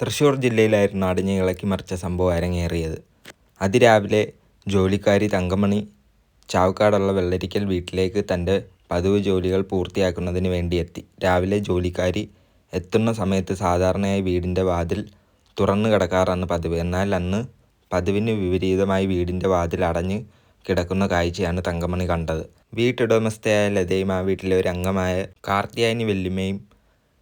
തൃശ്ശൂർ ജില്ലയിലായിരുന്നു അടിഞ്ഞ് ഇളക്കി മറിച്ച സംഭവം അരങ്ങേറിയത്. അതിരാവിലെ ജോലിക്കാരി തങ്കമണി ചാവക്കാടുള്ള വെള്ളരിക്കൽ വീട്ടിലേക്ക് തന്റെ പതിവ് ജോലികൾ പൂർത്തിയാക്കുന്നതിന് വേണ്ടി എത്തി രാവിലെ ജോലിക്കാരി എത്തുന്ന സമയത്ത് സാധാരണയായി വീടിന്റെ വാതിൽ തുറന്നു കിടക്കാറാണ് പതിവ്. എന്നാൽ അന്ന് പതിവിന് വിപരീതമായി വീടിന്റെ വാതിൽ അടഞ്ഞ് കിടക്കുന്ന കാഴ്ചയാണ് തങ്കമണി കണ്ടത്. വീട്ടുടമസ്ഥയായ ലതയും ആ വീട്ടിലെ ഒരു അംഗമായ കാർത്തിയായനി വെല്ലുമയും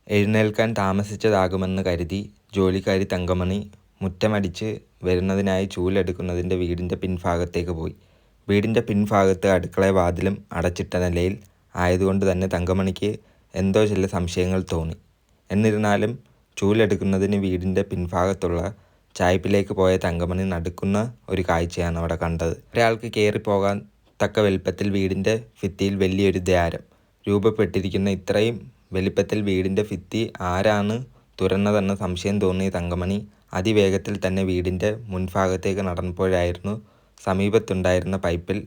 എഴുന്നേൽക്കാൻ താമസിച്ചതാകുമെന്ന് കരുതി ജോലിക്കാരി തങ്കമണി മുറ്റമടിച്ച് വരുന്നതിനായി ചൂലെടുക്കുന്നതിന്റെ വീടിന്റെ പിൻഭാഗത്തേക്ക് പോയി. വീടിന്റെ പിൻഭാഗത്ത് അടുക്കള വാതിലും അടച്ചിട്ട നിലയിൽ ആയതുകൊണ്ട് തന്നെ തങ്കമണിക്ക് എന്തോ ചില സംശയങ്ങൾ തോന്നി. എന്നിരുന്നാലും ചൂലെടുക്കുന്നതിന് വീടിന്റെ പിൻഭാഗത്തുള്ള ചായ്പിലേക്ക് പോയ തങ്കമണി നടുക്കുന്ന ഒരു കാഴ്ചയാണ് അവിടെ കണ്ടത്. ഒരാൾക്ക് കയറിപ്പോകാൻ തക്ക വലിപ്പത്തിൽ വീടിന്റെ ഭിത്തിയിൽ വലിയൊരു ദ്വാരം. രൂപപ്പെട്ടിരിക്കുന്ന ഇത്രയും വലിപ്പത്തിൽ വീടിന്റെ ഫിത്തി ആരാണ് തുറന്നതെന്ന സംശയം തോന്നിയ തങ്കമണി അതിവേഗത്തിൽ തന്നെ വീടിന്റെ മുൻഭാഗത്തേക്ക് നടന്നപ്പോഴായിരുന്നു സമീപത്തുണ്ടായിരുന്ന പൈപ്പിൽ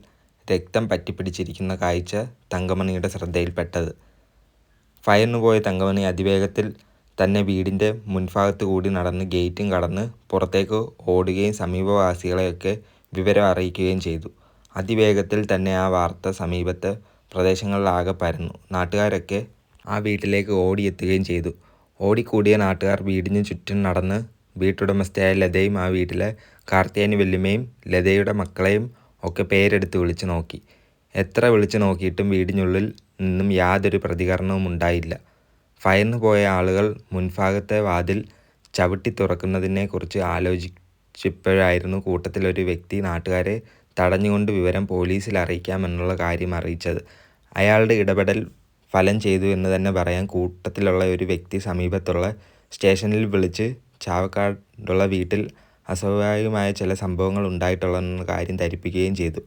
രക്തം പറ്റിപ്പിടിച്ചിരിക്കുന്ന കാഴ്ച തങ്കമണിയുടെ ശ്രദ്ധയിൽപ്പെട്ടത്. ഭയന്നു പോയ തങ്കമണി അതിവേഗത്തിൽ തന്നെ വീടിന്റെ മുൻഭാഗത്ത് കൂടി നടന്ന് ഗേറ്റും കടന്ന് പുറത്തേക്ക് ഓടുകയും സമീപവാസികളെയൊക്കെ വിവരം അറിയിക്കുകയും ചെയ്തു. അതിവേഗത്തിൽ തന്നെ ആ വാർത്ത സമീപത്തെ പ്രദേശങ്ങളിലാകെ പരന്നു. നാട്ടുകാരൊക്കെ ആ വീട്ടിലേക്ക് ഓടിയെത്തുകയും ചെയ്തു. ഓടിക്കൂടിയ നാട്ടുകാർ വീടിന് ചുറ്റും നടന്ന് വീട്ടുടമസ്ഥയായ ലതയും ആ വീട്ടിലെ കാർത്തിയാനി വല്യമ്മയും ലതയുടെ മക്കളെയും ഒക്കെ പേരെടുത്ത് വിളിച്ചു നോക്കി. എത്ര വിളിച്ചു നോക്കിയിട്ടും വീടിനുള്ളിൽ നിന്നും യാതൊരു പ്രതികരണവും ഉണ്ടായില്ല. ഫയർന്നു പോയ ആളുകൾ മുൻഭാഗത്തെ വാതിൽ ചവിട്ടി തുറക്കുന്നതിനെക്കുറിച്ച് ആലോചിച്ചപ്പോഴായിരുന്നു കൂട്ടത്തിലൊരു വ്യക്തി നാട്ടുകാരെ തടഞ്ഞുകൊണ്ട് വിവരം പോലീസിൽ അറിയിക്കാമെന്നുള്ള കാര്യം അറിയിച്ചത്. അയാളുടെ ഇടപെടൽ ഫലം ചെയ്തു എന്ന് തന്നെ പറയാം. കൂട്ടത്തിലുള്ള ഒരു വ്യക്തി സമീപത്തുള്ള സ്റ്റേഷനിൽ വിളിച്ച് ചാവക്കാടുള്ള വീട്ടിൽ അസ്വാഭാവികമായ ചില സംഭവങ്ങൾ ഉണ്ടായിട്ടുള്ളതെന്ന കാര്യം ധരിപ്പിക്കുകയും ചെയ്തു.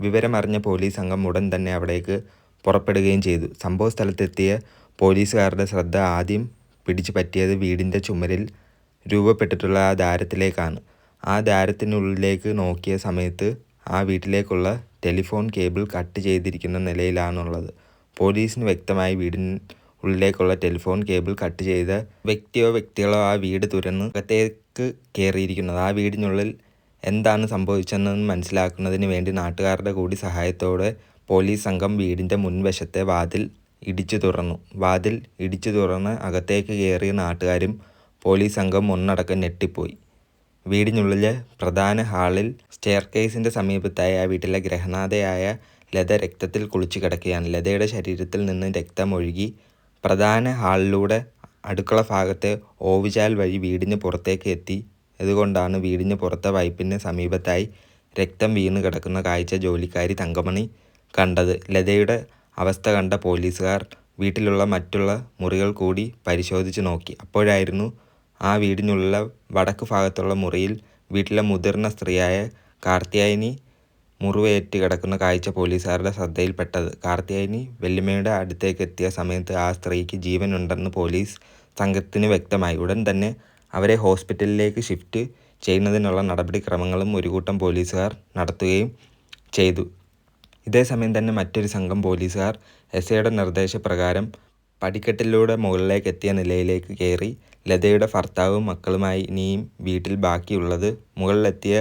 വിവരമറിഞ്ഞ പോലീസ് സംഘം ഉടൻ തന്നെ അവിടേക്ക് പുറപ്പെടുകയും ചെയ്തു. സംഭവ സ്ഥലത്തെത്തിയ പോലീസുകാരുടെ ശ്രദ്ധ ആദ്യം പിടിച്ചു പറ്റിയത് വീടിന്റെ ചുമരിൽ രൂപപ്പെട്ടിട്ടുള്ള ആ ദാരത്തിലേക്കാണ്. ആ ദാരത്തിനുള്ളിലേക്ക് നോക്കിയ സമയത്ത് ആ വീട്ടിലേക്കുള്ള ടെലിഫോൺ കേബിൾ കട്ട് ചെയ്തിരിക്കുന്ന നിലയിലാണുള്ളത്. പോലീസിന് വ്യക്തമായി വീടിന് ഉള്ളിലേക്കുള്ള ടെലിഫോൺ കേബിൾ കട്ട് ചെയ്ത വ്യക്തിയോ വ്യക്തികളോ ആ വീട് തുരന്ന് അകത്തേക്ക് കയറിയിരിക്കുന്നത്. ആ വീടിനുള്ളിൽ എന്താണ് സംഭവിച്ചതെന്ന് മനസ്സിലാക്കുന്നതിന് വേണ്ടി നാട്ടുകാരുടെ കൂടി സഹായത്തോടെ പോലീസ് സംഘം വീടിന്റെ മുൻവശത്തെ വാതിൽ ഇടിച്ചു തുറന്നു. വാതിൽ ഇടിച്ചു തുറന്ന് അകത്തേക്ക് കയറിയ നാട്ടുകാരും പോലീസ് സംഘം ഒന്നടക്കം ഞെട്ടിപ്പോയി. വീടിനുള്ളിലെ പ്രധാന ഹാളിൽ സ്റ്റെയർകേസിന്റെ സമീപത്തായി ആ വീട്ടിലെ ഗ്രഹനാഥയായ ലത രക്തത്തിൽ കുളിച്ചു കിടക്കുകയാണ്. ലതയുടെ ശരീരത്തിൽ നിന്ന് രക്തം ഒഴുകി പ്രധാന ഹാളിലൂടെ അടുക്കള ഭാഗത്തെ ഓവിചാൽ വഴി വീടിന് പുറത്തേക്ക് എത്തി. അതുകൊണ്ടാണ് വീടിന് പുറത്തെ വൈപ്പിന് സമീപത്തായി രക്തം വീണ് കിടക്കുന്ന കാഴ്ച ജോലിക്കാരി തങ്കമണി കണ്ടത്. ലതയുടെ അവസ്ഥ കണ്ട പോലീസുകാർ വീട്ടിലുള്ള മറ്റുള്ള മുറികൾ കൂടി പരിശോധിച്ച് നോക്കി. അപ്പോഴായിരുന്നു ആ വീടിനുള്ള വടക്ക് ഭാഗത്തുള്ള മുറിയിൽ വീട്ടിലെ മുതിർന്ന സ്ത്രീയായ കാർത്തിയായനി മുറിവേറ്റ് കിടക്കുന്ന കാഴ്ച പോലീസുകാരുടെ ശ്രദ്ധയിൽപ്പെട്ടത്. കാർത്തിയായനി അടുത്തേക്ക് എത്തിയ സമയത്ത് ആ സ്ത്രീക്ക് ജീവനുണ്ടെന്ന് പോലീസ് സംഘത്തിന് വ്യക്തമായി. ഉടൻ തന്നെ അവരെ ഹോസ്പിറ്റലിലേക്ക് ഷിഫ്റ്റ് ചെയ്യുന്നതിനുള്ള നടപടിക്രമങ്ങളും ഒരു കൂട്ടം പോലീസുകാർ നടത്തുകയും ചെയ്തു. ഇതേസമയം തന്നെ മറ്റൊരു സംഘം പോലീസുകാർ എസ് ഐയുടെ നിർദ്ദേശപ്രകാരം പടിക്കെട്ടിലൂടെ മുകളിലേക്ക് എത്തിയ നിലയിലേക്ക് കയറി ലതയുടെ ഭർത്താവും മക്കളുമായി ഇനിയും വീട്ടിൽ ബാക്കിയുള്ളത് മുകളിലെത്തിയ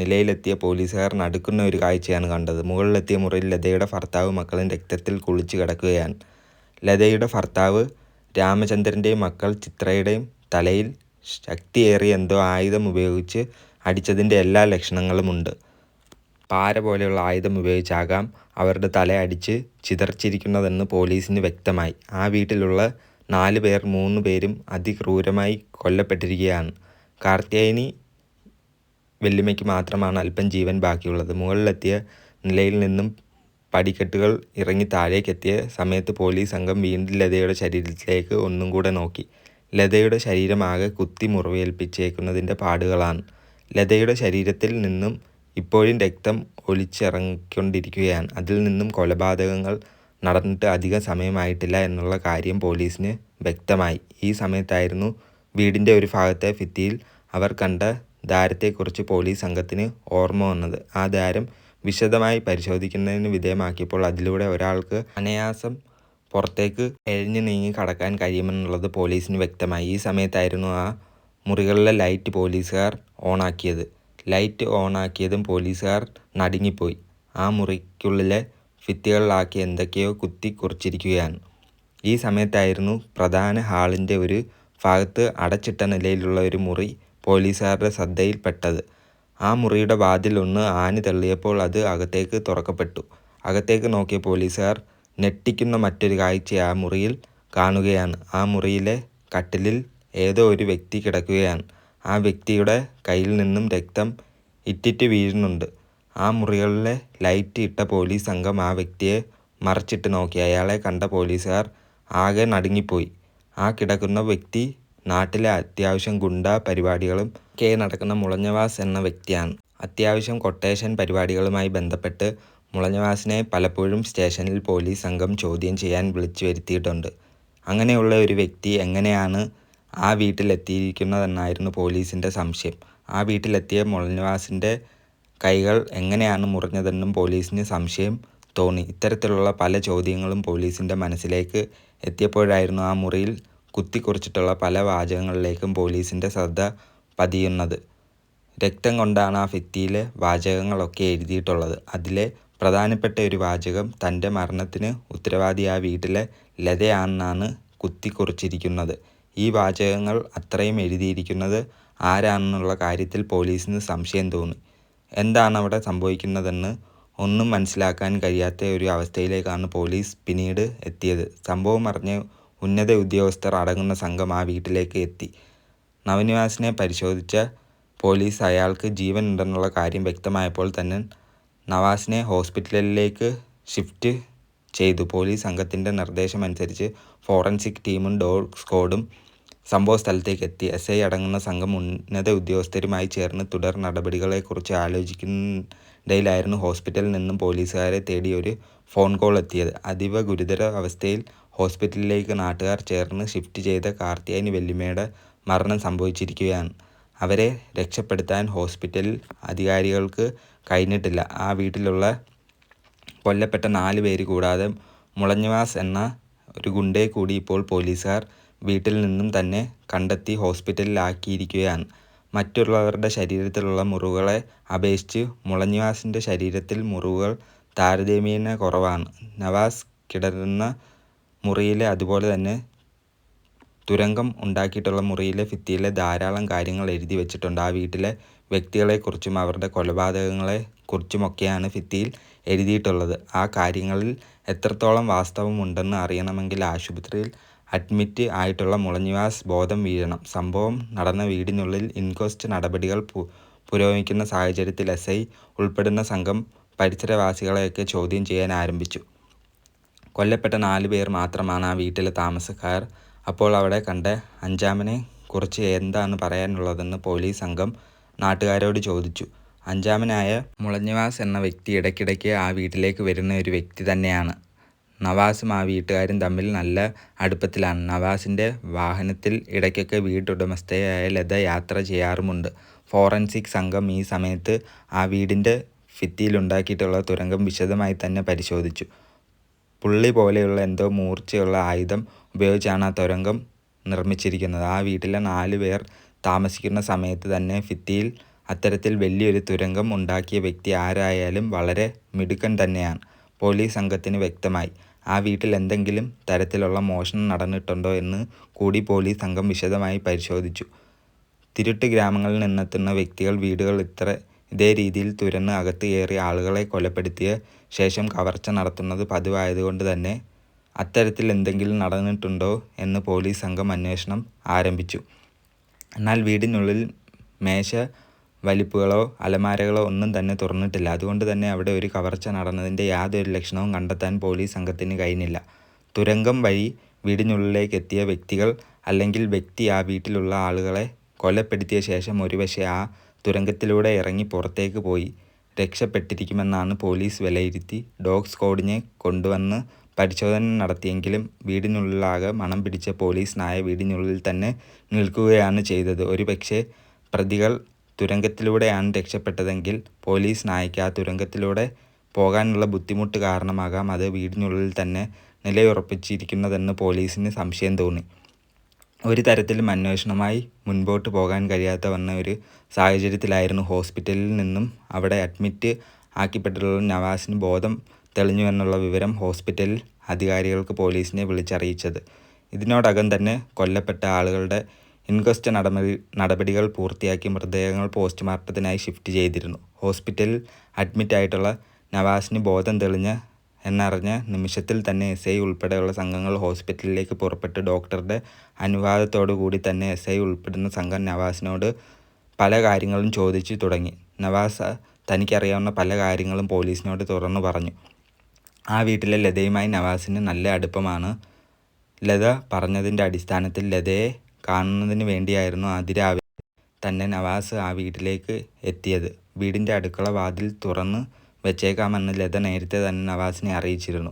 നിലയിലെത്തിയ പോലീസുകാർ നടുക്കുന്ന ഒരു കാഴ്ചയാണ് കണ്ടത്. മുകളിലെത്തിയ മുറിയിൽ ലതയുടെ ഭർത്താവ് മക്കളും രക്തത്തിൽ കുളിച്ചു കിടക്കുകയാണ്. ലതയുടെ ഭർത്താവ് രാമചന്ദ്രന്റെയും മക്കൾ ചിത്രയുടെയും തലയിൽ ശക്തിയേറിയ എന്തോ ആയുധം ഉപയോഗിച്ച് അടിച്ചതിന്റെ എല്ലാ ലക്ഷണങ്ങളുമുണ്ട് പാര പോലെയുള്ള ആയുധം ഉപയോഗിച്ചാകാം അവരുടെ തല അടിച്ച് ചിതർച്ചിരിക്കുന്നതെന്ന് പോലീസിന് വ്യക്തമായി. ആ വീട്ടിലുള്ള നാല് പേർ മൂന്ന് പേരും അതിക്രൂരമായി കൊല്ലപ്പെട്ടിരിക്കുകയാണ്. കാർത്തിയായനി വല്യമ്മയ്ക്ക് മാത്രമാണ് അല്പം ജീവൻ ബാക്കിയുള്ളത്. മുകളിലെത്തിയ നിലയിൽ നിന്നും പടിക്കെട്ടുകൾ ഇറങ്ങി താഴേക്കെത്തിയ സമയത്ത് പോലീസ് സംഘം വീണ്ടും ലതയുടെ ശരീരത്തിലേക്ക് ഒന്നും കൂടെ നോക്കി. ലതയുടെ ശരീരമാകെ കുത്തി മുറിവേൽപ്പിച്ചേക്കുന്നതിന്റെ പാടുകളാണ്. ലതയുടെ ശരീരത്തിൽ നിന്നും ഇപ്പോഴും രക്തം ഒലിച്ചിറങ്ങിക്കൊണ്ടിരിക്കുകയാണ്. അതിൽ നിന്നും കൊലപാതകങ്ങൾ നടന്നിട്ട് അധികം സമയമായിട്ടില്ല എന്നുള്ള കാര്യം പോലീസിന് വ്യക്തമായി. ഈ സമയത്തായിരുന്നു വീടിന്റെ ഒരു ഭാഗത്തെ ഭിത്തിയിൽ അവർ കണ്ട ദ്വാരത്തെക്കുറിച്ച് പോലീസ് സംഘത്തിന് ഓർമ്മ വന്നത് ആ ദാരം വിശദമായി പരിശോധിക്കുന്നതിന് വിധേയമാക്കിയപ്പോൾ അതിലൂടെ ഒരാൾക്ക് അനയാസം പുറത്തേക്ക് എഴഞ്ഞു നീങ്ങി കടക്കാൻ കഴിയുമെന്നുള്ളത് പോലീസിന് വ്യക്തമായി ഈ സമയത്തായിരുന്നു ആ മുറികളിലെ ലൈറ്റ് പോലീസുകാർ ഓണാക്കിയത്. ലൈറ്റ് ഓണാക്കിയതും പോലീസുകാർ നടുങ്ങിപ്പോയി. ആ മുറിക്കുള്ളിലെ ഭിത്തികളിലാക്കി എന്തൊക്കെയോ കുത്തി കുറിച്ചിരിക്കുകയാണ്. ഈ സമയത്തായിരുന്നു പ്രധാന ഹാളിന്റെ ഒരു ഭാഗത്ത് അടച്ചിട്ട നിലയിലുള്ള ഒരു മുറി പോലീസുകാരുടെ ശ്രദ്ധയിൽപ്പെട്ടത്. ആ മുറിയുടെ വാതിൽ ഒന്ന് ആഞ്ഞു തള്ളിയപ്പോൾ അത് അകത്തേക്ക് തുറക്കപ്പെട്ടു. അകത്തേക്ക് നോക്കിയ പോലീസുകാർ ഞെട്ടിക്കുന്ന മറ്റൊരു കാഴ്ച ആ മുറിയിൽ കാണുകയാണ്. ആ മുറിയിലെ കട്ടിലിൽ ഏതോ ഒരു വ്യക്തി കിടക്കുകയാണ്. ആ വ്യക്തിയുടെ കയ്യിൽ നിന്നും രക്തം ഇറ്റിറ്റ് വീഴുന്നുണ്ട്. ആ മുറികളിലെ ലൈറ്റ് ഇട്ട പോലീസ് സംഘം ആ വ്യക്തിയെ മറച്ചിട്ട് നോക്കി. അയാളെ കണ്ട പോലീസുകാർ ആകെ നടുങ്ങിപ്പോയി. ആ കിടക്കുന്ന വ്യക്തി നാട്ടിലെ അത്യാവശ്യം ഗുണ്ടാ പരിപാടികളും കെ നടക്കുന്ന മുളഞ്ഞവാസ് എന്ന വ്യക്തിയാണ്. അത്യാവശ്യം കൊട്ടേഷൻ പരിപാടികളുമായി ബന്ധപ്പെട്ട് മുളഞ്ഞവാസിനെ പലപ്പോഴും സ്റ്റേഷനിൽ പോലീസ് സംഘം ചോദ്യം ചെയ്യാൻ വിളിച്ചു വരുത്തിയിട്ടുണ്ട്. അങ്ങനെയുള്ള ഒരു വ്യക്തി എങ്ങനെയാണ് ആ വീട്ടിലെത്തിയിരിക്കുന്നതെന്നായിരുന്നു പോലീസിന്റെ സംശയം. ആ വീട്ടിലെത്തിയ മുളഞ്ഞവാസിന്റെ കൈകൾ എങ്ങനെയാണ് മുറിഞ്ഞതെന്നും പോലീസിന് സംശയം തോന്നി. ഇത്തരത്തിലുള്ള പല ചോദ്യങ്ങളും പോലീസിന്റെ മനസ്സിലേക്ക് എത്തിയപ്പോഴായിരുന്നു ആ മുറിയിൽ കുത്തിക്കുറിച്ചിട്ടുള്ള പല വാചകങ്ങളിലേക്കും പോലീസിന്റെ ശ്രദ്ധ പതിയുന്നത്. രക്തം കൊണ്ടാണ് ആ ഭിത്തിയിലെ വാചകങ്ങളൊക്കെ എഴുതിയിട്ടുള്ളത്. അതിലെ പ്രധാനപ്പെട്ട ഒരു വാചകം തന്റെ മരണത്തിന് ഉത്തരവാദി ആ വീട്ടിലെ ലതയാണെന്നാണ് കുത്തിക്കുറിച്ചിരിക്കുന്നത്. ഈ വാചകങ്ങൾ അത്രയും എഴുതിയിരിക്കുന്നത് ആരാണെന്നുള്ള കാര്യത്തിൽ പോലീസിന് സംശയം തോന്നി. എന്താണവിടെ സംഭവിക്കുന്നതെന്ന് ഒന്നും മനസ്സിലാക്കാൻ കഴിയാത്ത ഒരു അവസ്ഥയിലേക്കാണ് പോലീസ് പിന്നീട് എത്തിയത്. സംഭവം അറിഞ്ഞ ഉന്നത ഉദ്യോഗസ്ഥർ അടങ്ങുന്ന സംഘം ആ വീട്ടിലേക്ക് എത്തി. നവനിവാസിനെ പരിശോധിച്ച പോലീസ് അയാൾക്ക് ജീവൻ ഉണ്ടെന്നുള്ള കാര്യം വ്യക്തമായപ്പോൾ തന്നെ നവാസിനെ ഹോസ്പിറ്റലിലേക്ക് ഷിഫ്റ്റ് ചെയ്തു. പോലീസ് സംഘത്തിന്റെ നിർദ്ദേശമനുസരിച്ച് ഫോറൻസിക് ടീമും ഡോഗ് സ്ക്വാഡും സംഭവസ്ഥലത്തേക്ക് എത്തി. എസ്. ഐ അടങ്ങുന്ന സംഘം ഉന്നത ഉദ്യോഗസ്ഥരുമായി ചേർന്ന് തുടർ നടപടികളെക്കുറിച്ച് ആലോചിക്കുന്നിടയിലായിരുന്നു ഹോസ്പിറ്റലിൽ നിന്നും പോലീസുകാരെ തേടി ഒരു ഫോൺ കോൾ എത്തിയത്. അതീവ ഗുരുതര അവസ്ഥയിൽ ഹോസ്പിറ്റലിലേക്ക് നാട്ടുകാർ ചേർന്ന് ഷിഫ്റ്റ് ചെയ്ത കാർത്തിയാനി വല്യമ്മയുടെ മരണം സംഭവിച്ചിരിക്കുകയാണ്. അവരെ രക്ഷപ്പെടുത്താൻ ഹോസ്പിറ്റൽ അധികാരികൾക്ക് കഴിഞ്ഞിട്ടില്ല. ആ വീട്ടിലുള്ള കൊല്ലപ്പെട്ട നാല് പേര് കൂടാതെ മുളഞ്ഞവാസ് എന്ന ഒരു ഗുണ്ടയെ കൂടി ഇപ്പോൾ പോലീസുകാർ വീട്ടിൽ നിന്നും തന്നെ കണ്ടെത്തി ഹോസ്പിറ്റലിലാക്കിയിരിക്കുകയാണ് മറ്റുള്ളവരുടെ ശരീരത്തിലുള്ള മുറിവുകളെ അപേക്ഷിച്ച് മുളഞ്ഞവാസിന്റെ ശരീരത്തിൽ മുറിവുകൾ താരതമ്യേന കുറവാണ്. നവാസ് കിടന്ന മുറിയിലെ അതുപോലെ തന്നെ തുരങ്കം ഉണ്ടാക്കിയിട്ടുള്ള മുറിയിലെ ഭിത്തിയിലെ ധാരാളം കാര്യങ്ങൾ എഴുതി വെച്ചിട്ടുണ്ട് ആ വീട്ടിലെ വ്യക്തികളെക്കുറിച്ചും അവരുടെ കൊലപാതകങ്ങളെ കുറിച്ചുമൊക്കെയാണ് ഭിത്തിയിൽ എഴുതിയിട്ടുള്ളത്. ആ കാര്യങ്ങളിൽ എത്രത്തോളം വാസ്തവമുണ്ടെന്ന് അറിയണമെങ്കിൽ ആശുപത്രിയിൽ അഡ്മിറ്റ് ആയിട്ടുള്ള മുളഞ്ഞിവാസ് ബോധം വീഴണം. സംഭവം നടന്ന വീടിനുള്ളിൽ ഇൻക്വസ്റ്റ് നടപടികൾ പുരോഗമിക്കുന്ന സാഹചര്യത്തിൽ എസ്. ഐ ഉൾപ്പെടുന്ന സംഘം പരിസരവാസികളെയൊക്കെ ചോദ്യം ചെയ്യാൻ ആരംഭിച്ചു. കൊല്ലപ്പെട്ട നാല് പേർ മാത്രമാണ് ആ വീട്ടിലെ താമസക്കാർ. അപ്പോൾ അവിടെ കണ്ട അഞ്ചാമനെ കുറിച്ച് എന്താണ് പറയാനുള്ളതെന്ന് പോലീസ് സംഘം നാട്ടുകാരോട് ചോദിച്ചു. അഞ്ചാമനായ മുളഞ്ഞവാസ് എന്ന വ്യക്തി ഇടയ്ക്കിടയ്ക്ക് ആ വീട്ടിലേക്ക് വരുന്ന ഒരു വ്യക്തി തന്നെയാണ്. നവാസും ആ വീട്ടുകാരും തമ്മിൽ നല്ല അടുപ്പത്തിലാണ്. നവാസിന്റെ വാഹനത്തിൽ ഇടയ്ക്കൊക്കെ വീട്ടുടമസ്ഥയായ ലത യാത്ര ചെയ്യാറുമുണ്ട്. ഫോറൻസിക് സംഘം ഈ സമയത്ത് ആ വീടിന്റെ ഭിത്തിയിലുണ്ടാക്കിയിട്ടുള്ള തുരങ്കം വിശദമായി തന്നെ പരിശോധിച്ചു. പുള്ളി പോലെയുള്ള എന്തോ മൂർച്ചയുള്ള ആയുധം ഉപയോഗിച്ചാണ് ആ തുരങ്കം നിർമ്മിച്ചിരിക്കുന്നത്. ആ വീട്ടിലെ നാല് പേർ താമസിക്കുന്ന സമയത്ത് തന്നെ ഭിത്തിയിൽ അത്തരത്തിൽ വലിയൊരു തുരങ്കം ഉണ്ടാക്കിയ വ്യക്തി ആരായാലും വളരെ മിടുക്കൻ തന്നെയാണ് പോലീസ് സംഘത്തിന് വ്യക്തമായി. ആ വീട്ടിൽ എന്തെങ്കിലും തരത്തിലുള്ള മോഷണം നടന്നിട്ടുണ്ടോ എന്ന് കൂടി പോലീസ് സംഘം വിശദമായി പരിശോധിച്ചു. തിരുട്ട് ഗ്രാമങ്ങളിൽ നിന്നെത്തുന്ന വ്യക്തികൾ വീടുകൾ ഇതേ രീതിയിൽ തുരന്ന് അകത്ത് കയറി ആളുകളെ കൊലപ്പെടുത്തിയ ശേഷം കവർച്ച നടത്തുന്നത് പതിവായതുകൊണ്ട് തന്നെ അത്തരത്തിൽ എന്തെങ്കിലും നടന്നിട്ടുണ്ടോ എന്ന് പോലീസ് സംഘം അന്വേഷണം ആരംഭിച്ചു. എന്നാൽ വീടിനുള്ളിൽ മേശ വലിപ്പുകളോ അലമാരകളോ ഒന്നും തന്നെ തുറന്നിട്ടില്ല. അതുകൊണ്ട് തന്നെ അവിടെ ഒരു കവർച്ച നടന്നതിന്റെ യാതൊരു ലക്ഷണവും കണ്ടെത്താൻ പോലീസ് സംഘത്തിന് കഴിഞ്ഞില്ല. തുരങ്കം വഴി വീടിനുള്ളിലേക്ക് എത്തിയ വ്യക്തികൾ അല്ലെങ്കിൽ വ്യക്തി ആ വീട്ടിലുള്ള ആളുകളെ കൊലപ്പെടുത്തിയ ശേഷം ഒരുപക്ഷെ ആ തുരങ്കത്തിലൂടെ ഇറങ്ങി പുറത്തേക്ക് പോയി രക്ഷപ്പെട്ടിരിക്കുമെന്നാണ് പോലീസ് വിലയിരുത്തി ഡോഗ് സ്ക്വാഡിനെ കൊണ്ടുവന്ന് പരിശോധന നടത്തിയെങ്കിലും വീടിനുള്ളിലാകെ മണം പിടിച്ച പോലീസ് നായ വീടിനുള്ളിൽ തന്നെ നിൽക്കുകയാണ് ചെയ്തത്. ഒരുപക്ഷേ പ്രതികൾ തുരങ്കത്തിലൂടെയാണ് രക്ഷപ്പെട്ടതെങ്കിൽ പോലീസ് നായയ്ക്ക് ആ തുരങ്കത്തിലൂടെ പോകാനുള്ള ബുദ്ധിമുട്ട് കാരണമാകാം അത് വീടിനുള്ളിൽ തന്നെ നിലയുറപ്പിച്ചിരിക്കുന്നതെന്ന് പോലീസിന് സംശയം തോന്നി. ഒരു തരത്തിലും അന്വേഷണവുമായി മുൻപോട്ട് പോകാൻ കഴിയാത്ത വന്ന ഒരു സാഹചര്യത്തിലായിരുന്നു ഹോസ്പിറ്റലിൽ നിന്നും അവിടെ അഡ്മിറ്റ് ആക്കിപ്പെട്ടിട്ടുള്ള നവാസിന് ബോധം തെളിഞ്ഞു എന്നുള്ള വിവരം ഹോസ്പിറ്റൽ അധികാരികൾക്ക് പോലീസിനെ വിളിച്ചറിയിച്ചത്. ഇതിനോടകം തന്നെ കൊല്ലപ്പെട്ട ആളുകളുടെ ഇൻക്വസ്റ്റ് നടപടി നടപടികൾ പൂർത്തിയാക്കി മൃതദേഹങ്ങൾ പോസ്റ്റ്മോർട്ടത്തിനായി ഷിഫ്റ്റ് ചെയ്തിരുന്നു. ഹോസ്പിറ്റലിൽ അഡ്മിറ്റായിട്ടുള്ള നവാസിന് ബോധം തെളിഞ്ഞ് എന്നറിഞ്ഞ നിമിഷത്തിൽ തന്നെ എസ് ഐ ഉൾപ്പെടെയുള്ള സംഘങ്ങൾ ഹോസ്പിറ്റലിലേക്ക് പുറപ്പെട്ട് ഡോക്ടറുടെ അനുവാദത്തോടുകൂടി തന്നെ എസ് ഐ ഉൾപ്പെടുന്ന സംഘം നവാസിനോട് പല കാര്യങ്ങളും ചോദിച്ചു തുടങ്ങി. നവാസ് തനിക്കറിയാവുന്ന പല കാര്യങ്ങളും പോലീസിനോട് തുറന്നു പറഞ്ഞു. ആ വീട്ടിലെ ലതയുമായി നവാസിന് നല്ല അടുപ്പമാണ്. ലത പറഞ്ഞതിന്റെ അടിസ്ഥാനത്തിൽ ലതയെ കാണുന്നതിന് വേണ്ടിയായിരുന്നു അതിരാവിലെ തന്നെ നവാസ് ആ വീട്ടിലേക്ക് എത്തിയത്. വീടിന്റെ അടുക്കള വാതിൽ തുറന്ന് വെച്ചേക്കാമെന്ന് ലത നേരത്തെ തന്നെ നവാസിനെ അറിയിച്ചിരുന്നു.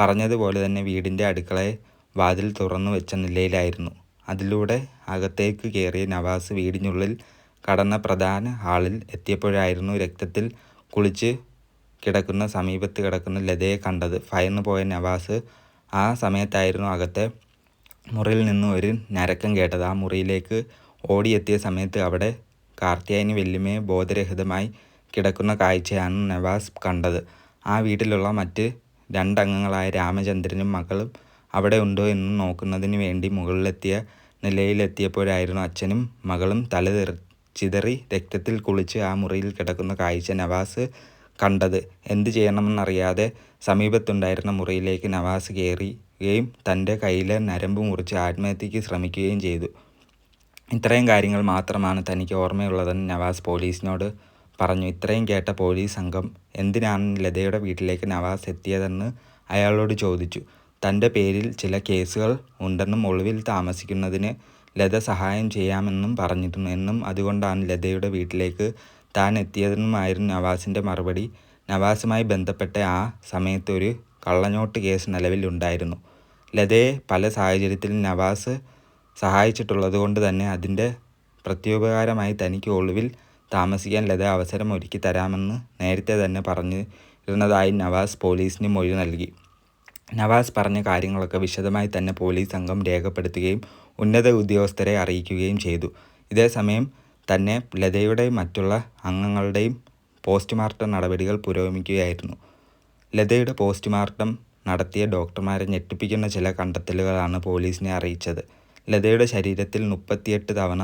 പറഞ്ഞതുപോലെ തന്നെ വീടിന്റെ അടുക്കളയെ വാതിൽ തുറന്നു വെച്ച നിലയിലായിരുന്നു. അതിലൂടെ അകത്തേക്ക് കയറിയ നവാസ് വീടിനുള്ളിൽ കടന്ന പ്രധാന ഹാളിൽ എത്തിയപ്പോഴായിരുന്നു രക്തത്തിൽ കുളിച്ച് കിടക്കുന്ന സമീപത്ത് കിടക്കുന്ന ലതയെ കണ്ടത്. ഭയന്നു പോയ നവാസ് ആ സമയത്തായിരുന്നു അകത്തെ മുറിയിൽ നിന്നും ഒരു നരക്കം കേട്ടത്. ആ മുറിയിലേക്ക് ഓടിയെത്തിയ സമയത്ത് അവിടെ കാർത്തിയായനി വെല്ലുമേ ബോധരഹിതമായി കിടക്കുന്ന കാഴ്ചയാണ് നവാസ് കണ്ടത്. ആ വീട്ടിലുള്ള മറ്റ് രണ്ടംഗങ്ങളായ രാമചന്ദ്രനും മകളും അവിടെ ഉണ്ടോ എന്ന് നോക്കുന്നതിന് വേണ്ടി മുകളിലെത്തിയ നിലയിലെത്തിയപ്പോഴായിരുന്നു അച്ഛനും മകളും തല ചിതറി രക്തത്തിൽ കുളിച്ച് ആ മുറിയിൽ കിടക്കുന്ന കാഴ്ച നവാസ് കണ്ടത്. എന്ത് ചെയ്യണമെന്നറിയാതെ സമീപത്തുണ്ടായിരുന്ന മുറിയിലേക്ക് നവാസ് കയറുകയും തന്റെ കയ്യിലെ നരമ്പ് മുറിച്ച് ആത്മഹത്യയ്ക്ക് ശ്രമിക്കുകയും ചെയ്തു. ഇത്രയും കാര്യങ്ങൾ മാത്രമാണ് തനിക്ക് ഓർമ്മയുള്ളതെന്ന് നവാസ് പോലീസിനോട് പറഞ്ഞു. ഇത്രയും കേട്ട പോലീസ് സംഘം എന്തിനാണ് ലതയുടെ വീട്ടിലേക്ക് നവാസ് എത്തിയതെന്ന് അയാളോട് ചോദിച്ചു. തന്റെ പേരിൽ ചില കേസുകൾ ഉണ്ടെന്നും ഒളിവിൽ താമസിക്കുന്നതിന് ലത സഹായം ചെയ്യാമെന്നും പറഞ്ഞിരുന്നു എന്നും അതുകൊണ്ടാണ് ലതയുടെ വീട്ടിലേക്ക് താൻ എത്തിയതെന്നുമായിരുന്നു നവാസിന്റെ മറുപടി. നവാസുമായി ബന്ധപ്പെട്ട ആ സമയത്ത് ഒരു കള്ളനോട്ട് കേസ് നിലവിലുണ്ടായിരുന്നു ലതയെ പല സാഹചര്യത്തിലും നവാസ് സഹായിച്ചിട്ടുള്ളത് കൊണ്ട് തന്നെ അതിന്റെ പ്രത്യുപകാരമായി തനിക്ക് ഒളിവിൽ താമസിക്കാൻ അവസരം ഒരുക്കി തരാമെന്ന് നേരത്തെ തന്നെ പറഞ്ഞിരുന്നതായി നവാസ് പോലീസിന് മൊഴി നൽകി. നവാസ് പറഞ്ഞ കാര്യങ്ങളൊക്കെ വിശദമായി തന്നെ പോലീസ് സംഘം രേഖപ്പെടുത്തുകയും ഉന്നത ഉദ്യോഗസ്ഥരെ അറിയിക്കുകയും ചെയ്തു. ഇതേസമയം തന്നെ ലതയുടെയും മറ്റുള്ള അംഗങ്ങളുടെയും പോസ്റ്റ്മോർട്ടം നടപടികൾ പുരോഗമിക്കുകയായിരുന്നു. ലതയുടെ പോസ്റ്റ്മോർട്ടം നടത്തിയ ഡോക്ടർമാരെ ഞെട്ടിപ്പിക്കുന്ന ചില കണ്ടെത്തലുകളാണ് പോലീസിനെ അറിയിച്ചത്. ലതയുടെ ശരീരത്തിൽ മുപ്പത്തിയെട്ട് തവണ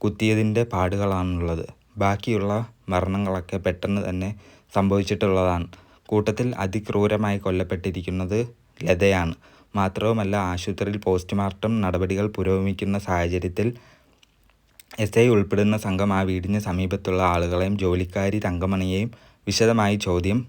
കുത്തിയതിന്റെ പാടുകളാണുള്ളത്. ബാക്കിയുള്ള മരണങ്ങളൊക്കെ പെട്ടെന്ന് തന്നെ സംഭവിച്ചിട്ടുള്ളതാണ്. കൂട്ടത്തിൽ അതിക്രൂരമായി കൊല്ലപ്പെട്ടിരിക്കുന്നത് ലതയാണ്. മാത്രവുമല്ല ആശുപത്രിയിൽ പോസ്റ്റ്മോർട്ടം നടപടികൾ പുരോഗമിക്കുന്ന സാഹചര്യത്തിൽ എസ് ഐ ഉൾപ്പെടുന്ന സംഘം ആ വീടിന് സമീപത്തുള്ള ആളുകളെയും ജോലിക്കാരി തങ്കമണിയെയും വിശദമായി ചോദ്യം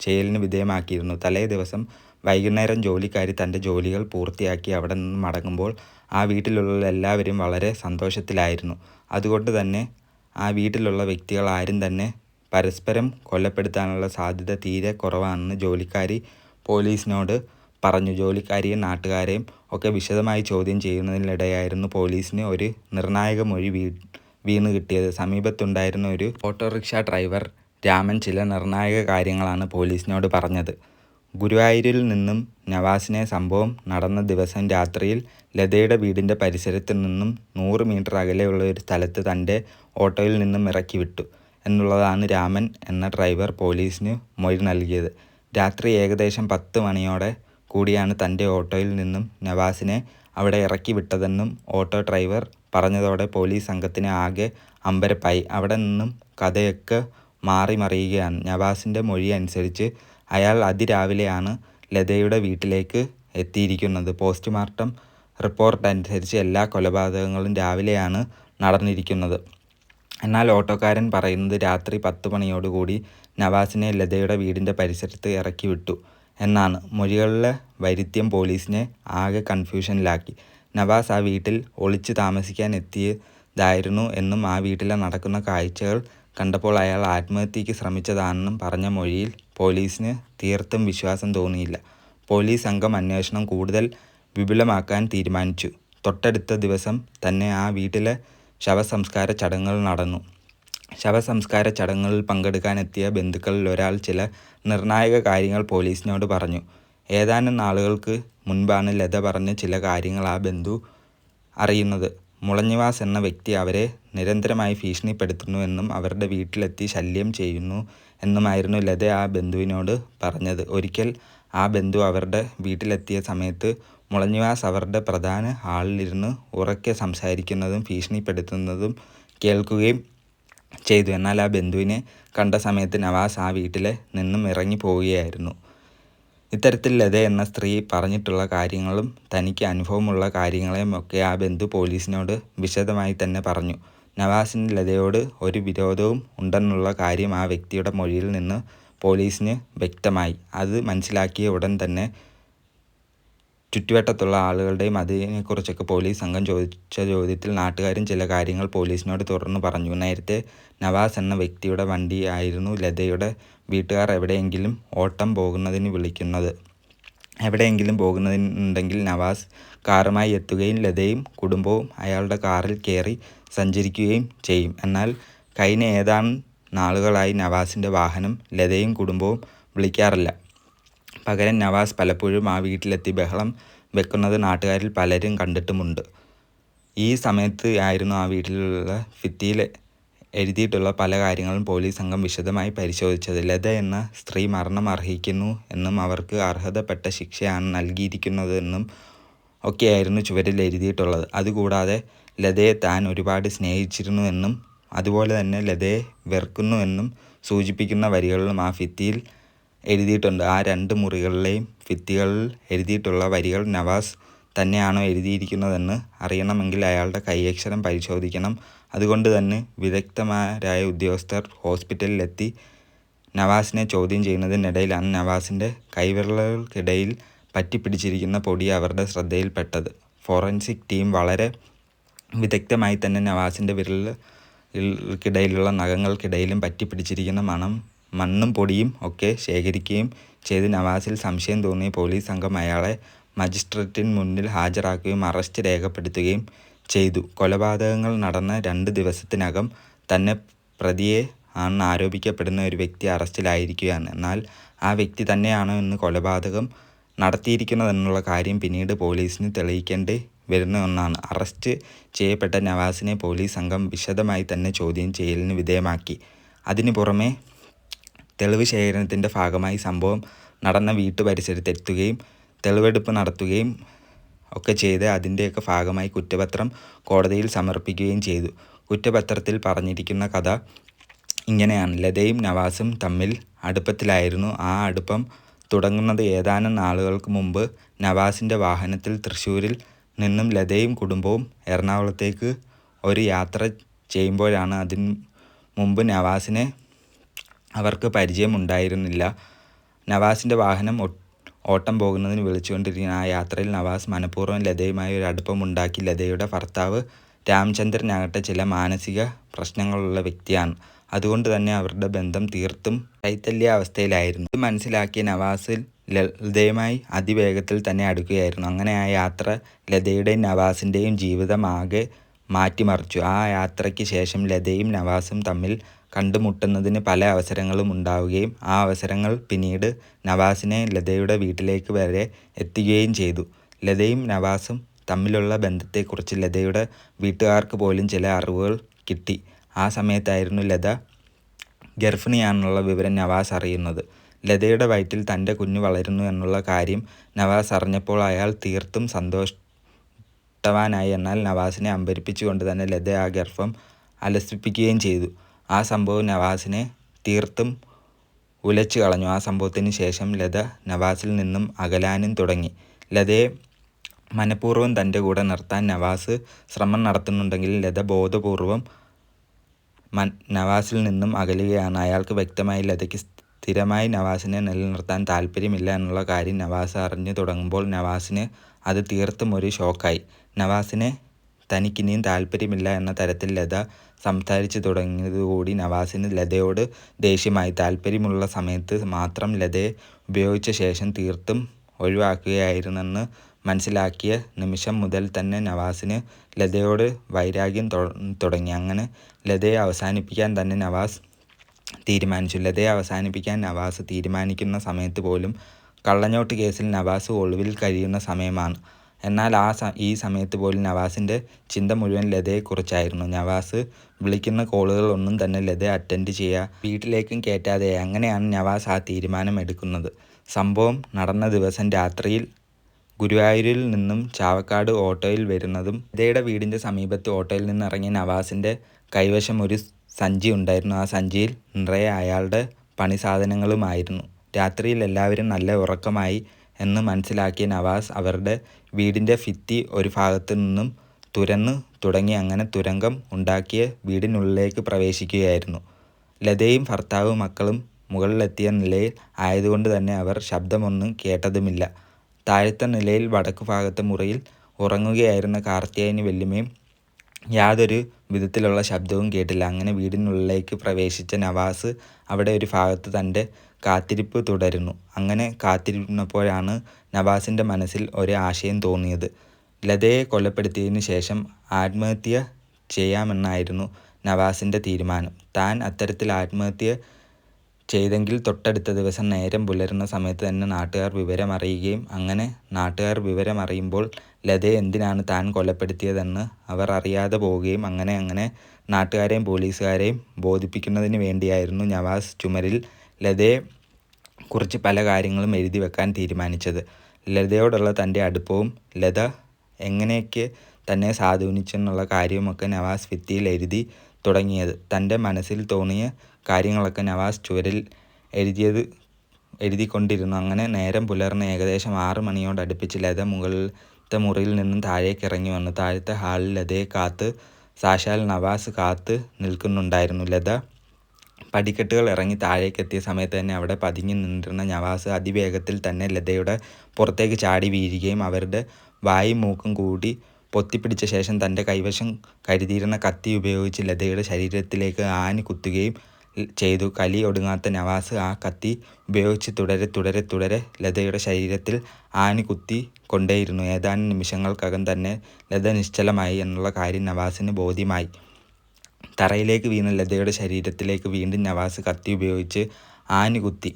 ചെയ്യലിന് വിധേയമാക്കിയിരുന്നു. തലേ ദിവസം വൈകുന്നേരം ജോലിക്കാരി തന്റെ ജോലികൾ പൂർത്തിയാക്കി അവിടെ നിന്ന് മടങ്ങുമ്പോൾ ആ വീട്ടിലുള്ള എല്ലാവരും വളരെ സന്തോഷത്തിലായിരുന്നു. അതുകൊണ്ട് തന്നെ ആ വീട്ടിലുള്ള വ്യക്തികൾ ആരും തന്നെ പരസ്പരം കൊലപ്പെടുത്താനുള്ള സാധ്യത തീരെ കുറവാണെന്ന് ജോലിക്കാരി പോലീസിനോട് പറഞ്ഞു. ജോലിക്കാരിയും നാട്ടുകാരെയും ഒക്കെ വിശദമായി ചോദ്യം ചെയ്യുന്നതിനിടെയായിരുന്നു പോലീസിന് ഒരു നിർണായക മൊഴി വീ വീണ് കിട്ടിയത്. സമീപത്തുണ്ടായിരുന്ന ഒരു ഓട്ടോറിക്ഷ ഡ്രൈവർ രാമൻ ചില നിർണായക കാര്യങ്ങളാണ് പോലീസിനോട് പറഞ്ഞത്. ഗുരുവായൂരിൽ നിന്നും നവാസിനെ സംഭവം നടന്ന ദിവസം രാത്രിയിൽ ലതയുടെ വീടിന്റെ പരിസരത്ത് നിന്നും നൂറ് മീറ്റർ അകലെയുള്ള ഒരു സ്ഥലത്ത് തന്റെ ഓട്ടോയിൽ നിന്നും ഇറക്കി വിട്ടു എന്നുള്ളതാണ് രാമൻ എന്ന ഡ്രൈവർ പോലീസിന് മൊഴി നൽകിയത്. രാത്രി ഏകദേശം പത്ത് മണിയോടെ കൂടിയാണ് തന്റെ ഓട്ടോയിൽ നിന്നും നവാസിനെ അവിടെ ഇറക്കി വിട്ടതെന്നും ഓട്ടോ ഡ്രൈവർ പറഞ്ഞതോടെ പോലീസ് സംഘത്തിന് ആകെ അമ്പരപ്പായി. അവിടെ നിന്നും കഥയൊക്കെ മാറി മറിയുകയാണ് നവാസിന്റെ മൊഴി അനുസരിച്ച് അയാൾ അതിരാവിലെയാണ് ലതയുടെ വീട്ടിലേക്ക് എത്തിയിരിക്കുന്നത്. പോസ്റ്റ്മോർട്ടം റിപ്പോർട്ട് അനുസരിച്ച് എല്ലാ കൊലപാതകങ്ങളും രാവിലെയാണ് നടന്നിരിക്കുന്നത്. എന്നാൽ ഓട്ടോക്കാരൻ പറയുന്നത് രാത്രി പത്ത് മണിയോടുകൂടി നവാസിനെ ലതയുടെ വീടിന്റെ പരിസരത്ത് ഇറക്കി വിട്ടു എന്നാണ്. മൊഴികളിലെ വൈരുദ്ധ്യം പോലീസിനെ ആകെ കൺഫ്യൂഷനിലാക്കി. നവാസ് ആ വീട്ടിൽ ഒളിച്ച് താമസിക്കാൻ എത്തിയതായിരുന്നു എന്നും ആ വീട്ടിലെ നടക്കുന്ന കാഴ്ചകൾ കണ്ടപ്പോൾ അയാൾ ആത്മഹത്യയ്ക്ക് ശ്രമിച്ചതാണെന്നും പറഞ്ഞ മൊഴിയിൽ പോലീസിന് തീർത്തും വിശ്വാസം തോന്നിയില്ല. പോലീസ് സംഘം അന്വേഷണം കൂടുതൽ വിപുലമാക്കാൻ തീരുമാനിച്ചു. തൊട്ടടുത്ത ദിവസം തന്നെ ആ വീട്ടിലെ ശവസംസ്കാര ചടങ്ങുകൾ നടന്നു. ശവസംസ്കാര ചടങ്ങുകളിൽ പങ്കെടുക്കാനെത്തിയ ബന്ധുക്കളിൽ ഒരാൾ ചില നിർണായക കാര്യങ്ങൾ പോലീസിനോട് പറഞ്ഞു. ഏതാനും നാളുകൾക്ക് മുൻപാണ് ലത പറഞ്ഞ ചില കാര്യങ്ങൾ ആ ബന്ധു അറിയുന്നത് മുളഞ്ഞിവാസ് എന്ന വ്യക്തി അവരെ നിരന്തരമായി ഭീഷണിപ്പെടുത്തുന്നുവെന്നും അവരുടെ വീട്ടിലെത്തി ശല്യം ചെയ്യുന്നു എന്നുമായിരുന്നു ലത ആ ബന്ധുവിനോട് പറഞ്ഞത്. ഒരിക്കൽ ആ ബന്ധു അവരുടെ വീട്ടിലെത്തിയ സമയത്ത് മുളഞ്ഞിവാസ് അവരുടെ പ്രധാന ഹാളിലിരുന്ന് ഉറക്കെ സംസാരിക്കുന്നതും ഭീഷണിപ്പെടുത്തുന്നതും കേൾക്കുകയും ചെയ്തു. എന്നാൽ ആ ബന്ധുവിനെ കണ്ട സമയത്ത് നവാസ് ആ വീട്ടിൽ നിന്നും ഇറങ്ങി പോവുകയായിരുന്നു ഇത്തരത്തിൽ ലത എന്ന സ്ത്രീ പറഞ്ഞിട്ടുള്ള കാര്യങ്ങളും തനിക്ക് അനുഭവമുള്ള കാര്യങ്ങളെയും ഒക്കെ ആ ബന്ധു പോലീസിനോട് വിശദമായി തന്നെ പറഞ്ഞു. നവാസിന് ലതയോട് ഒരു വിരോധവും ഉണ്ടെന്നുള്ള കാര്യം ആ വ്യക്തിയുടെ മൊഴിയിൽ നിന്ന് പോലീസിന് വ്യക്തമായി. അത് മനസ്സിലാക്കിയ ഉടൻ തന്നെ ചുറ്റുവട്ടത്തുള്ള ആളുകളുടെയും അതിനെക്കുറിച്ചൊക്കെ പോലീസ് സംഘം ചോദിച്ച ചോദ്യത്തിൽ നാട്ടുകാരും ചില കാര്യങ്ങൾ പോലീസിനോട് തുറന്നു പറഞ്ഞു. നേരത്തെ നവാസ് എന്ന വ്യക്തിയുടെ വണ്ടി ആയിരുന്നു ലതയുടെ വീട്ടുകാർ എവിടെയെങ്കിലും ഓട്ടം പോകുന്നതിന് വിളിക്കുന്നത്. എവിടെയെങ്കിലും പോകുന്നുണ്ടെങ്കിൽ നവാസ് കാറുമായി എത്തുകയും ലതയും കുടുംബവും അയാളുടെ കാറിൽ കയറി സഞ്ചരിക്കുകയും ചെയ്യും. എന്നാൽ കഴിഞ്ഞ ഏതാണ് നാളുകളായി നവാസിന്റെ വാഹനം ലതയും കുടുംബവും വിളിക്കാറില്ല. പകരം നവാസ് പലപ്പോഴും ആ വീട്ടിലെത്തി ബഹളം വെക്കുന്നത് നാട്ടുകാരിൽ പലരും കണ്ടിട്ടുമുണ്ട്. ഈ സമയത്ത് ആയിരുന്നു ആ വീട്ടിലുള്ള ഭിത്തിയിൽ എഴുതിയിട്ടുള്ള പല കാര്യങ്ങളും പോലീസ് സംഘം വിശദമായി പരിശോധിച്ചത്. ലത എന്ന സ്ത്രീ മരണം അർഹിക്കുന്നു എന്നും അവർക്ക് അർഹതപ്പെട്ട ശിക്ഷയാണ് നൽകിയിരിക്കുന്നതെന്നും ഒക്കെയായിരുന്നു ചുവരിൽ എഴുതിയിട്ടുള്ളത്. അതുകൂടാതെ ലതയെ താൻ ഒരുപാട് സ്നേഹിച്ചിരുന്നു എന്നും അതുപോലെ തന്നെ ലതയെ വെറുക്കുന്നു എന്നും സൂചിപ്പിക്കുന്ന വരികളിലും ആ ഭിത്തിയിൽ എഴുതിയിട്ടുണ്ട്. ആ രണ്ട് മുറികളിലെയും ഭിത്തികളിൽ എഴുതിയിട്ടുള്ള വരികൾ നവാസ് തന്നെയാണോ എഴുതിയിരിക്കുന്നതെന്ന് അറിയണമെങ്കിൽ അയാളുടെ കൈയക്ഷരം പരിശോധിക്കണം. അതുകൊണ്ട് തന്നെ വിദഗ്ധമാരായ ഉദ്യോഗസ്ഥർ ഹോസ്പിറ്റലിലെത്തി നവാസിനെ ചോദ്യം ചെയ്യുന്നതിനിടയിലാണ് നവാസിന്റെ കൈവിരലുകൾക്കിടയിൽ പറ്റിപ്പിടിച്ചിരിക്കുന്ന പൊടി അവരുടെ ശ്രദ്ധയിൽപ്പെട്ടത്. ഫോറൻസിക് ടീം വളരെ വിദഗ്ധമായി തന്നെ നവാസിന്റെ വിരലുകൾക്കിടയിലുള്ള നഖങ്ങൾക്കിടയിലും പറ്റിപ്പിടിച്ചിരിക്കുന്ന മണ്ണും പൊടിയും ഒക്കെ ശേഖരിക്കുകയും ചെയ്ത് നവാസിൽ സംശയം തോന്നിയ പോലീസ് സംഘം അയാളെ മജിസ്ട്രേറ്റിന് മുന്നിൽ ഹാജരാക്കുകയും അറസ്റ്റ് രേഖപ്പെടുത്തുകയും ചെയ്തു. കൊലപാതകങ്ങൾ നടന്ന രണ്ട് ദിവസത്തിനകം തന്നെ പ്രതിയെ ആണെന്ന് ആരോപിക്കപ്പെടുന്ന ഒരു വ്യക്തി അറസ്റ്റിലായിരിക്കുകയാണ്. എന്നാൽ ആ വ്യക്തി തന്നെയാണോ ഇന്ന് കൊലപാതകം നടത്തിയിരിക്കുന്നതെന്നുള്ള കാര്യം പിന്നീട് പോലീസിന് തെളിയിക്കേണ്ടി വരുന്ന ഒന്നാണ്. അറസ്റ്റ് ചെയ്യപ്പെട്ട നവാസിനെ പോലീസ് സംഘം വിശദമായി തന്നെ ചോദ്യം ചെയ്യലിന് വിധേയമാക്കി. അതിനു പുറമെ തെളിവ് ശേഖരണത്തിന്റെ ഭാഗമായി സംഭവം നടന്ന വീട്ട് പരിസരത്തെത്തുകയും തെളിവെടുപ്പ് നടത്തുകയും ഒക്കെ ചെയ്ത് അതിന്റെയൊക്കെ ഭാഗമായി കുറ്റപത്രം കോടതിയിൽ സമർപ്പിക്കുകയും ചെയ്തു. കുറ്റപത്രത്തിൽ പറഞ്ഞിരിക്കുന്ന കഥ ഇങ്ങനെയാണ്. ലതയും നവാസും തമ്മിൽ അടുപ്പത്തിലായിരുന്നു. ആ അടുപ്പം തുടങ്ങുന്നത് ഏതാനും നാളുകൾക്ക് മുമ്പ് നവാസിന്റെ വാഹനത്തിൽ തൃശ്ശൂരിൽ നിന്നും ലതയും കുടുംബവും എറണാകുളത്തേക്ക് ഒരു യാത്ര ചെയ്യുമ്പോഴാണ്. അതിന് മുമ്പ് നവാസിനെ അവർക്ക് പരിചയമുണ്ടായിരുന്നില്ല. നവാസിന്റെ വാഹനം ഓട്ടം പോകുന്നതിന് വിളിച്ചുകൊണ്ടിരിക്കുന്ന ആ യാത്രയിൽ നവാസ് മനഃപൂർവം ലതയുമായി ഒരു അടുപ്പമുണ്ടാക്കി. ലതയുടെ ഭർത്താവ് രാമചന്ദ്രനാകട്ടെ ചില മാനസിക പ്രശ്നങ്ങളുള്ള വ്യക്തിയാണ്. അതുകൊണ്ട് തന്നെ അവരുടെ ബന്ധം തീർത്തും ശൈഥില്യാവസ്ഥയിലായിരുന്നു. ഇത് മനസ്സിലാക്കിയ നവാസ് ലതയുമായി അതിവേഗത്തിൽ തന്നെ അടുക്കുകയായിരുന്നു. അങ്ങനെ ആ യാത്ര ലതയുടെയും നവാസിന്റെയും ജീവിതം ആകെ മാറ്റിമറിച്ചു. ആ യാത്രയ്ക്ക് ശേഷം ലതയും നവാസും തമ്മിൽ കണ്ടുമുട്ടുന്നതിന് പല അവസരങ്ങളും ഉണ്ടാവുകയും ആ അവസരങ്ങൾ പിന്നീട് നവാസിനെ ലതയുടെ വീട്ടിലേക്ക് വരെ എത്തിക്കുകയും ചെയ്തു. ലതയും നവാസും തമ്മിലുള്ള ബന്ധത്തെക്കുറിച്ച് ലതയുടെ വീട്ടുകാർക്ക് പോലും ചില അറിവുകൾ കിട്ടി. ആ സമയത്തായിരുന്നു ലത ഗർഭിണിയാണെന്നുള്ള വിവരം നവാസ് അറിയുന്നത്. ലതയുടെ വയറ്റിൽ തന്റെ കുഞ്ഞ് വളരുന്നു എന്നുള്ള കാര്യം നവാസ് അറിഞ്ഞപ്പോൾ അയാൾ തീർത്തും സന്തോഷവാനായി. എന്നാൽ നവാസിനെ അമ്പരപ്പിച്ചുകൊണ്ട് തന്നെ ലത ആ ഗർഭം അലസിപ്പിക്കുകയും ചെയ്തു. ആ സംഭവം നവാസിനെ തീർത്തും ഉലച്ചു കളഞ്ഞു ആ സംഭവത്തിന് ശേഷം ലത നവാസിൽ നിന്നും അകലാനും തുടങ്ങി. ലതയെ മനഃപൂർവം തന്റെ കൂടെ നിർത്താൻ നവാസ് ശ്രമം നടത്തുന്നുണ്ടെങ്കിൽ ലത ബോധപൂർവം മൻ നവാസിൽ നിന്നും അകലുകയാണ്. അയാൾക്ക് വ്യക്തമായി ലതയ്ക്ക് സ്ഥിരമായി നവാസിനെ നിലനിർത്താൻ താല്പര്യമില്ല എന്നുള്ള കാര്യം നവാസ് അറിഞ്ഞു തുടങ്ങുമ്പോൾ നവാസിന് അത് തീർത്തും ഒരു ഷോക്കായി. നവാസിനെ തനിക്കിനിയും താല്പര്യമില്ല എന്ന തരത്തിൽ ലത സംസാരിച്ചു തുടങ്ങിയതുകൂടി നവാസിന് ലതയോട് ദേഷ്യമായി. താല്പര്യമുള്ള സമയത്ത് മാത്രം ലതയെ ഉപയോഗിച്ച ശേഷം തീർത്തും ഒഴിവാക്കുകയായിരുന്നെന്ന് മനസ്സിലാക്കിയ നിമിഷം മുതൽ തന്നെ നവാസിന് ലതയോട് വൈരാഗ്യം തുടങ്ങി. അങ്ങനെ ലതയെ അവസാനിപ്പിക്കാൻ തന്നെ നവാസ് തീരുമാനിച്ചു. ലതയെ അവസാനിപ്പിക്കാൻ നവാസ് തീരുമാനിക്കുന്ന സമയത്ത് പോലും കള്ളനോട്ട് കേസിൽ നവാസ് ഒളിവിൽ കഴിയുന്ന സമയമാണ്. എന്നാൽ ആ ഈ സമയത്ത് പോലും നവാസിന്റെ ചിന്ത മുഴുവൻ ലതയെക്കുറിച്ചായിരുന്നു നവാസ് വിളിക്കുന്ന കോളുകളൊന്നും തന്നെ ലത അറ്റൻഡ് ചെയ്യുക വീട്ടിലേക്കും കയറ്റാതെ അങ്ങനെയാണ് നവാസ് ആ തീരുമാനം എടുക്കുന്നത്. സംഭവം നടന്ന ദിവസം രാത്രിയിൽ ഗുരുവായൂരിൽ നിന്നും ചാവക്കാട് ഓട്ടോയിൽ വരുന്നതും ലതയുടെ വീടിന്റെ സമീപത്ത് ഓട്ടോയിൽ നിന്ന് ഇറങ്ങിയ നവാസിന്റെ കൈവശം ഒരു സഞ്ചി ഉണ്ടായിരുന്നു. ആ സഞ്ചിയിൽ നിറയെ അയാളുടെ പണി സാധനങ്ങളുമായിരുന്നു. രാത്രിയിൽ എല്ലാവരും നല്ല ഉറക്കമായി എന്ന് മനസ്സിലാക്കിയ നവാസ് അവരുടെ വീടിന്റെ ഭിത്തി ഒരു ഭാഗത്തു നിന്നും തുരന്ന് തുടങ്ങി അങ്ങനെ തുരങ്കം ഉണ്ടാക്കിയ വീടിനുള്ളിലേക്ക് പ്രവേശിക്കുകയായിരുന്നു. ലതയും ഭർത്താവും മക്കളും മുകളിലെത്തിയ നിലയിൽ ആയതുകൊണ്ട് തന്നെ അവർ ശബ്ദമൊന്നും കേട്ടതുമില്ല. താഴത്തെ നിലയിൽ വടക്കു ഭാഗത്തെ മുറിയിൽ ഉറങ്ങുകയായിരുന്ന കാർത്തിയായനി വെല്ലുമേയും യാതൊരു വിധത്തിലുള്ള ശബ്ദവും കേട്ടില്ല. അങ്ങനെ വീടിനുള്ളിലേക്ക് പ്രവേശിച്ച നവാസ് അവിടെ ഒരു ഭാഗത്ത് തന്റെ കാത്തിരിപ്പ് തുടരുന്നു. അങ്ങനെ കാത്തിരുന്നപ്പോഴാണ് നവാസിന്റെ മനസ്സിൽ ഒരു ആശയം തോന്നിയത്. ലതയെ കൊലപ്പെടുത്തിയതിനു ശേഷം ആത്മഹത്യ ചെയ്യാമെന്നായിരുന്നു നവാസിന്റെ തീരുമാനം. താൻ അത്തരത്തിൽ ആത്മഹത്യ ചെയ്തെങ്കിൽ തൊട്ടടുത്ത ദിവസം നേരം പുലരുന്ന സമയത്ത് തന്നെ നാട്ടുകാർ വിവരം അറിയുകയും അങ്ങനെ നാട്ടുകാർ വിവരം അറിയുമ്പോൾ ലതയെ എന്തിനാണ് താൻ കൊലപ്പെടുത്തിയതെന്ന് അവർ അറിയാതെ പോവുകയും അങ്ങനെ അങ്ങനെ നാട്ടുകാരെയും പോലീസുകാരെയും ബോധിപ്പിക്കുന്നതിന് വേണ്ടിയായിരുന്നു നവാസ് ചുമരിൽ ലതയെ കുറിച്ച് പല കാര്യങ്ങളും എഴുതി വെക്കാൻ തീരുമാനിച്ചത്. ലതയോടുള്ള തന്റെ അടുപ്പവും ലത എങ്ങനെയൊക്കെ തന്നെ സ്വാധീനിച്ചെന്നുള്ള കാര്യവുമൊക്കെ നവാസ് ഭിത്തിയിൽ എഴുതി തുടങ്ങിയത്. തന്റെ മനസ്സിൽ തോന്നിയ കാര്യങ്ങളൊക്കെ നവാസ് ചുവരിൽ എഴുതിയത് എഴുതിക്കൊണ്ടിരുന്നു. അങ്ങനെ നേരം പുലർന്ന് ഏകദേശം ആറ് മണിയോടടുപ്പിച്ച് ലത മുകളിലത്തെ മുറിയിൽ നിന്നും താഴേക്ക് ഇറങ്ങി വന്നു. താഴത്തെ ഹാളിൽ ലതയെ കാത്ത് സാക്ഷാൽ നവാസ് കാത്ത് നിൽക്കുന്നുണ്ടായിരുന്നു. ലത പടിക്കെട്ടുകൾ ഇറങ്ങി താഴേക്ക് എത്തിയ സമയത്ത് തന്നെ അവിടെ പതിങ്ങി നിന്നിരുന്ന നവാസ് അതിവേഗത്തിൽ തന്നെ ലതയുടെ പുറത്തേക്ക് ചാടി വീഴുകയും അവരുടെ വായും മൂക്കും കൂടി പൊത്തിപ്പിടിച്ച ശേഷം തന്റെ കൈവശം കരുതിയിരുന്ന കത്തി ഉപയോഗിച്ച് ലതയുടെ ശരീരത്തിലേക്ക് ആനി കുത്തുകയും ചെയ്തു. കലി ഒടുങ്ങാത്ത നവാസ് ആ കത്തി ഉപയോഗിച്ച് തുടരെ തുടരെ തുടരെ ലതയുടെ ശരീരത്തിൽ ആനി കുത്തി കൊണ്ടേയിരുന്നു. ഏതാനും നിമിഷങ്ങൾക്കകം തന്നെ ലത നിശ്ചലമായി എന്നുള്ള കാര്യം നവാസിന് ബോധ്യമായി. തറയിലേക്ക് വീണ ലതയുടെ ശരീരത്തിലേക്ക് വീണ്ടും നവാസ് കത്തി ഉപയോഗിച്ച് ആനുകുത്തി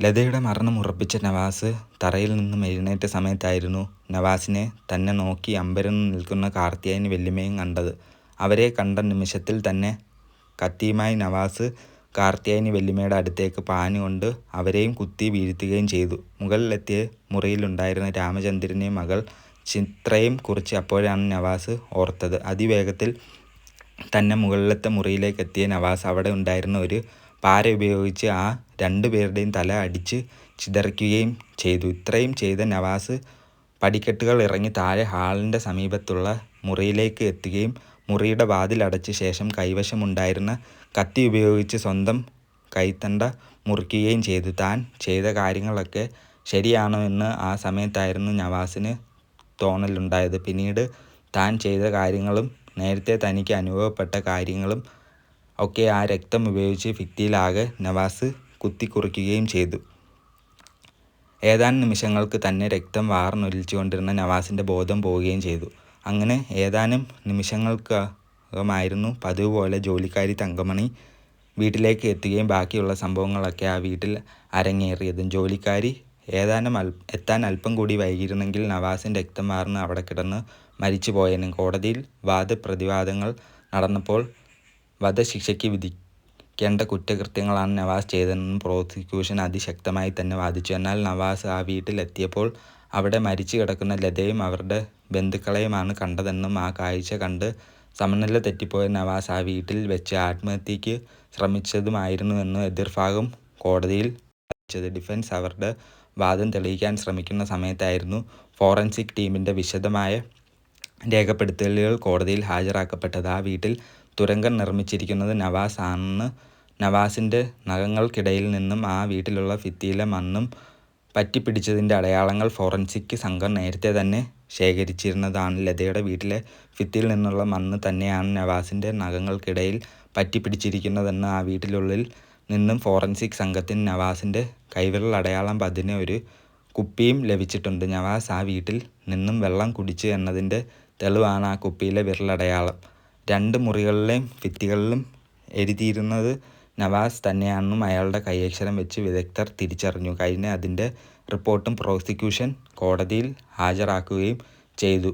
ലതയുടെ മരണം ഉറപ്പിച്ച നവാസ് തറയിൽ നിന്നും എഴുന്നേറ്റ സമയത്തായിരുന്നു നവാസിനെ തന്നെ നോക്കി അമ്പരന്ന് നിൽക്കുന്ന കാർത്തിയായി വെല്ലുമയും കണ്ടത്. അവരെ കണ്ട നിമിഷത്തിൽ തന്നെ കത്തിയുമായി നവാസ് കാർത്തിയായനി വെല്ലുമയുടെ അടുത്തേക്ക് പാഞ്ഞുകൊണ്ട് അവരെയും കുത്തി വീഴ്ത്തുകയും ചെയ്തു. മുകളിലെത്തിയ മുറിയിലുണ്ടായിരുന്ന രാമചന്ദ്രനെയും മകൾ ചിത്രയും കുറിച്ച് അപ്പോഴാണ് നവാസ് ഓർത്തത്. അതിവേഗത്തിൽ തന്നെ മുകളിലത്തെ മുറിയിലേക്ക് എത്തിയ നവാസ് അവിടെ ഉണ്ടായിരുന്ന ഒരു പാര ഉപയോഗിച്ച് ആ രണ്ടു പേരുടെയും തല അടിച്ച് ചിതറിക്കുകയും ചെയ്തു. ഇത്രയും ചെയ്ത നവാസ് പടിക്കെട്ടുകൾ ഇറങ്ങി താഴെ ഹാളിന്റെ സമീപത്തുള്ള മുറിയിലേക്ക് എത്തുകയും മുറിയുടെ വാതിൽ അടച്ച ശേഷം കൈവശമുണ്ടായിരുന്ന കത്തി ഉപയോഗിച്ച് സ്വന്തം കൈത്തണ്ട മുറിക്കുകയും ചെയ്തു. താൻ ചെയ്ത കാര്യങ്ങളൊക്കെ ശരിയാണോ എന്ന് ആ സമയത്തായിരുന്നു നവാസിന് തോന്നലുണ്ടായത്. പിന്നീട് താൻ ചെയ്ത കാര്യങ്ങളും നേരത്തെ തനിക്ക് അനുഭവപ്പെട്ട കാര്യങ്ങളും ഒക്കെ ആ രക്തം ഉപയോഗിച്ച് ഭിത്തിയിലാകെ നവാസ് കുത്തിക്കുറിക്കുകയും ചെയ്തു. ഏതാനും നിമിഷങ്ങൾക്ക് തന്നെ രക്തം വാർന്നൊലിച്ചുകൊണ്ടിരുന്ന നവാസിന്റെ ബോധം പോവുകയും ചെയ്തു. അങ്ങനെ ഏതാനും നിമിഷങ്ങൾക്കകമായിരുന്നു പതിവ് പോലെ ജോലിക്കാരി തങ്കമണി വീട്ടിലേക്ക് എത്തുകയും ബാക്കിയുള്ള സംഭവങ്ങളൊക്കെ ആ വീട്ടിൽ അരങ്ങേറിയതും. ജോലിക്കാരി ഏതാനും അൽ എത്താൻ അല്പം കൂടി വൈകിയിരുന്നെങ്കിൽ നവാസിൻ രക്തം വാർന്ന് അവിടെ കിടന്ന് മരിച്ചു പോയേനും കോടതിയിൽ വാദപ്രതിവാദങ്ങൾ നടന്നപ്പോൾ വധശിക്ഷയ്ക്ക് വിധിക്കേണ്ട കുറ്റകൃത്യങ്ങളാണ് നവാസ് ചെയ്തതെന്നും പ്രോസിക്യൂഷൻ അതിശക്തമായി തന്നെ വാദിച്ചു. എന്നാൽ നവാസ് ആ വീട്ടിലെത്തിയപ്പോൾ അവിടെ മരിച്ചു കിടക്കുന്ന ലതയും അവരുടെ ബന്ധുക്കളെയുമാണ് കണ്ടതെന്നും ആ കാഴ്ച കണ്ട് സമനില തെറ്റിപ്പോയ നവാസ് ആ വീട്ടിൽ വെച്ച് ആത്മഹത്യയ്ക്ക് ശ്രമിച്ചതുമായിരുന്നുവെന്ന് എതിർഭാഗം കോടതിയിൽ ഡിഫൻസ് അവരുടെ വാദം തെളിയിക്കാൻ ശ്രമിക്കുന്ന സമയത്തായിരുന്നു ഫോറൻസിക് ടീമിന്റെ വിശദമായ രേഖപ്പെടുത്തലുകൾ കോടതിയിൽ ഹാജരാക്കപ്പെട്ടത്. ആ വീട്ടിൽ തുരങ്കം നിർമ്മിച്ചിരിക്കുന്നത് നവാസ് ആണെന്ന് നവാസിന്റെ നഖങ്ങൾക്കിടയിൽ നിന്നും ആ വീട്ടിലുള്ള ഭിത്തിയിലെ മണ്ണും പറ്റിപ്പിടിച്ചതിന്റെ അടയാളങ്ങൾ ഫോറൻസിക് സംഘം നേരത്തെ തന്നെ ശേഖരിച്ചിരുന്നതാണ്. ലതയുടെ വീട്ടിലെ ഭിത്തിയിൽ നിന്നുള്ള മണ്ണ് തന്നെയാണ് നവാസിന്റെ നഖങ്ങൾക്കിടയിൽ പറ്റിപ്പിടിച്ചിരിക്കുന്നതെന്ന് ആ വീട്ടിനുള്ളിൽ നിന്നും ഫോറൻസിക് സംഘത്തിന് നവാസിന്റെ കൈവിരൽ അടയാളം പതിന് ഒരു കുപ്പിയും ലഭിച്ചിട്ടുണ്ട്. നവാസ് ആ വീട്ടിൽ നിന്നും വെള്ളം കുടിച്ചു എന്നതിന്റെ തെളിവാണ് ആ കുപ്പിയിലെ വിരലടയാളം രണ്ട് മുറികളിലെയും ഭിത്തികളിലും എഴുതിയിരുന്നത് നവാസ് തന്നെയാണെന്നും അയാളുടെ കൈയക്ഷരം വെച്ച് വിദഗ്ധർ തിരിച്ചറിഞ്ഞു. കഴിഞ്ഞ അതിന്റെ റിപ്പോർട്ടും പ്രോസിക്യൂഷൻ കോടതിയിൽ ഹാജരാക്കുകയും ചെയ്തു.